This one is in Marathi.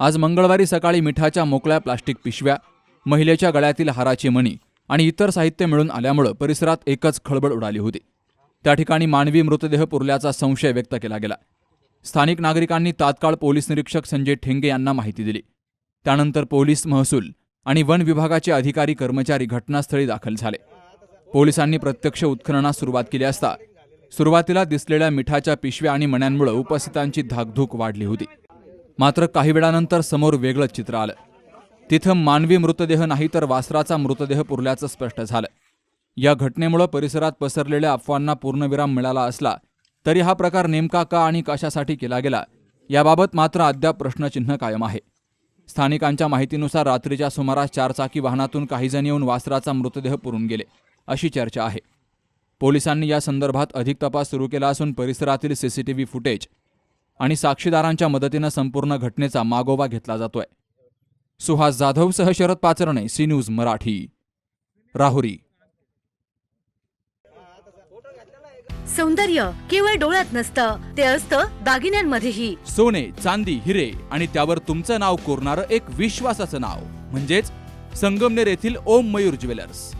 आज मंगळवारी सकाळी मिठाच्या मोकळ्या प्लास्टिक पिशव्या महिलेच्या गळ्यातील हाराची मणी आणि इतर साहित्य मिळून आल्यामुळं परिसरात एकच खळबळ उडाली होती. त्या ठिकाणी मानवी मृतदेह पुरल्याचा संशय व्यक्त केला गेला. स्थानिक नागरिकांनी तात्काळ पोलीस निरीक्षक संजय ठेंगे यांना माहिती दिली. त्यानंतर पोलीस महसूल आणि वन विभागाचे अधिकारी कर्मचारी घटनास्थळी दाखल झाले. पोलिसांनी प्रत्यक्ष उत्खननास सुरुवात केली असता सुरुवातीला दिसलेल्या मिठाच्या पिशव्या आणि मण्यांमुळे उपस्थितांची धाकधूक वाढली होती. मात्र काही वेळानंतर समोर वेगळंच चित्र आलं. तिथं मानवी मृतदेह नाही तर वासराचा मृतदेह पुरल्याचं स्पष्ट झालं. या घटनेमुळं परिसरात पसरलेल्या अफवांना पूर्णविराम मिळाला असला तरी हा प्रकार नेमका का आणि कशासाठी केला गेला याबाबत मात्र अद्याप प्रश्नचिन्ह कायम आहे. स्थानिकांच्या माहितीनुसार रात्रीच्या सुमारास चारचाकी वाहनातून काहीजण येऊन वासराचा मृतदेह पुरून गेले अशी चर्चा आहे. पोलिसांनी या संदर्भात अधिक तपास सुरू केला असून परिसरातील सीसीटीव्ही फुटेज आणि साक्षीदारांच्या मदतीनं संपूर्ण घटनेचा मागोवा घेतला जातोय. सुहास जाधवसह शरद पाचरणे सी न्यूज मराठी. राहुरी. सौंदर्य केवळ डोळ्यात नसतं ते असतं दागिन्यांमध्येही. सोने चांदी हिरे आणि त्यावर तुमचं नाव कोरणारं एक विश्वासाचं नाव. म्हणजेच संगमनेर येथील ओम मयूर ज्वेलर्स.